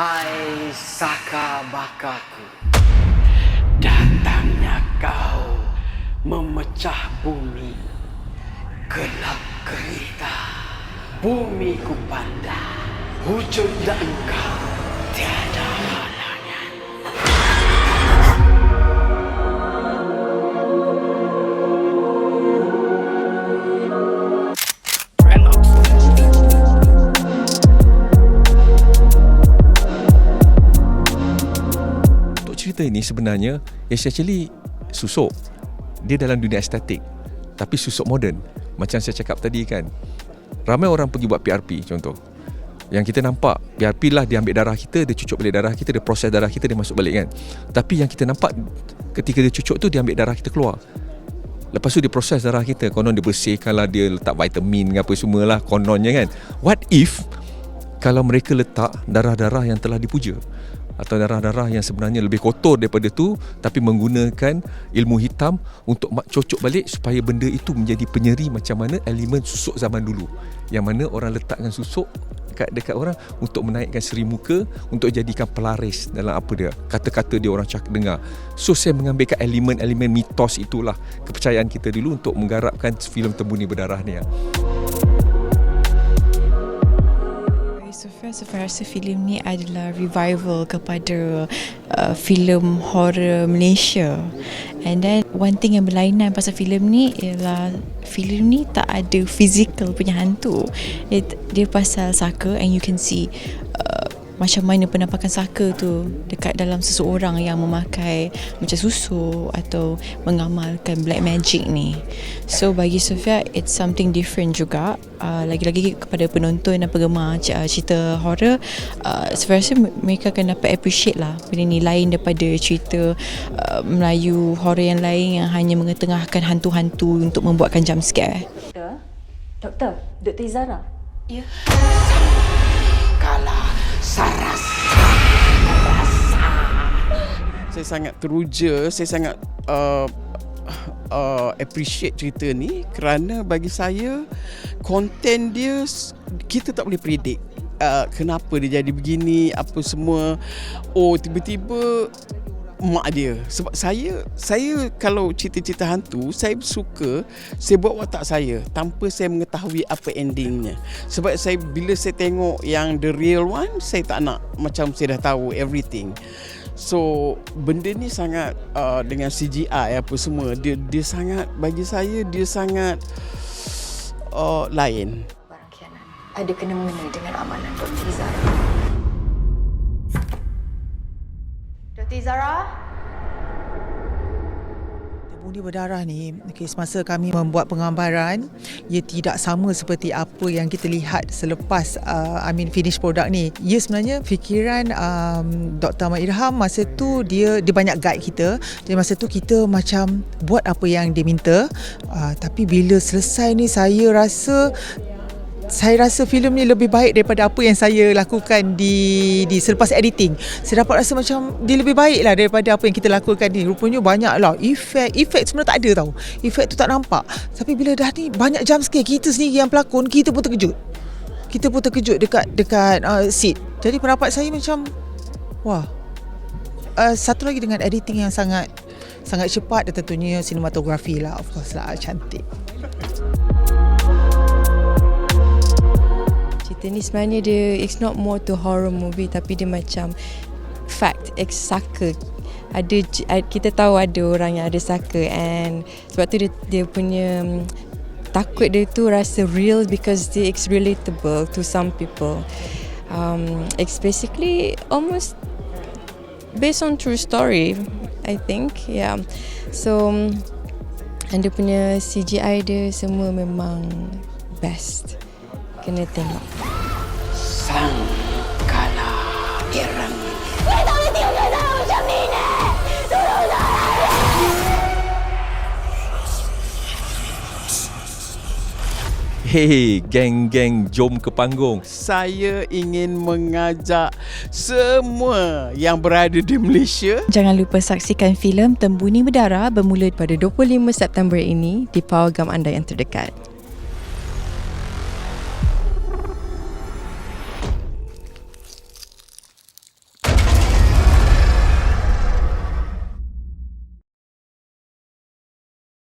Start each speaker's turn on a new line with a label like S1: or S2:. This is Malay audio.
S1: Hai saka bakaku. Datangnya kau Memecah bumi Gelap kerita, Bumi ku pandang Wujud engkau Tiada.
S2: Cerita ini sebenarnya It's actually susuk. Dia dalam dunia estetik Tapi susuk moden. Macam saya cakap tadi kan Ramai orang pergi buat PRP contoh. Yang kita nampak PRP lah dia ambil darah kita Dia cucuk balik darah kita Dia proses darah kita Dia masuk balik kan. Tapi yang kita nampak Ketika dia cucuk tu Dia ambil darah kita keluar. Lepas tu dia proses darah kita. Konon dia bersihkan lah Dia letak vitamin Apa semua lah Kononnya kan. What if Kalau mereka letak Darah-darah yang telah dipuja atau darah-darah yang sebenarnya lebih kotor daripada tu tapi menggunakan ilmu hitam untuk cocok balik supaya benda itu menjadi penyeri macam mana elemen susuk zaman dulu yang mana orang letakkan susuk dekat dekat orang untuk menaikkan seri muka untuk jadikan pelaris dalam apa dia kata-kata dia orang cakap dengar so saya mengambilkan elemen-elemen mitos itulah kepercayaan kita dulu untuk menggarapkan filem Tembuni Berdarah ni ya.
S3: Rasa filem ni adalah revival kepada uh, filem horror Malaysia. And then one thing yang berlainan pasal filem ni ialah filem ni tak ada physical punya hantu. Dia, dia pasal saka and you can see uh, macam mana penampakan saka tu dekat dalam seseorang yang memakai macam susu atau mengamalkan black magic ni. So bagi Sofia it's something different juga. Uh, lagi-lagi kepada penonton dan penggemar uh, cerita horror uh, Sofia rasa mereka akan dapat appreciate lah benda ni lain daripada cerita uh, Melayu horror yang lain yang hanya mengetengahkan hantu-hantu untuk membuatkan jump scare.
S4: Doktor? Doktor? Doktor Izara?
S3: Ya.
S1: Kala saras
S5: saya sangat teruja, saya sangat uh, uh, appreciate cerita ni kerana bagi saya konten dia kita tak boleh predict uh, kenapa dia jadi begini, apa semua. Oh, tiba-tiba mak dia. Sebab saya saya kalau cerita-cerita hantu saya suka saya buat watak saya tanpa saya mengetahui apa endingnya. Sebab saya bila saya tengok yang the real one saya tak nak macam saya dah tahu everything. So benda ni sangat uh, dengan CGI apa semua dia dia sangat bagi saya dia sangat uh, lain.
S4: Ada kena mengena dengan amanan Izara?
S6: Tembuni berdarah ni, okay, semasa kami membuat penggambaran, ia tidak sama seperti apa yang kita lihat selepas uh, I mean finish product ni. Ia sebenarnya fikiran um, Dr. Ahmad Irham masa tu dia dia banyak guide kita. Jadi masa tu kita macam buat apa yang dia minta. Uh, tapi bila selesai ni saya rasa saya rasa filem ni lebih baik daripada apa yang saya lakukan di di selepas editing. Saya dapat rasa macam dia lebih baik lah daripada apa yang kita lakukan ni. Rupanya banyak lah efek. Efek sebenarnya tak ada tau. Efek tu tak nampak. Tapi bila dah ni banyak jump scare kita sendiri yang pelakon, kita pun terkejut. Kita pun terkejut dekat dekat uh, seat. Jadi pendapat saya macam wah. Uh, satu lagi dengan editing yang sangat sangat cepat dan tentunya sinematografi lah of course lah cantik.
S3: Cerita ni sebenarnya dia it's not more to horror movie tapi dia macam fact ex saka. Ada kita tahu ada orang yang ada saka and sebab tu dia dia punya mm, takut dia tu rasa real because dia it's relatable to some people. Um, it's basically almost based on true story I think yeah. So mm, and dia punya CGI dia semua memang best kena tengok
S1: sang kala irang
S2: Hey, geng-geng jom ke panggung.
S5: Saya ingin mengajak semua yang berada di Malaysia
S3: Jangan lupa saksikan filem Tembuni Berdarah bermula pada 25 September ini di pawagam anda yang terdekat.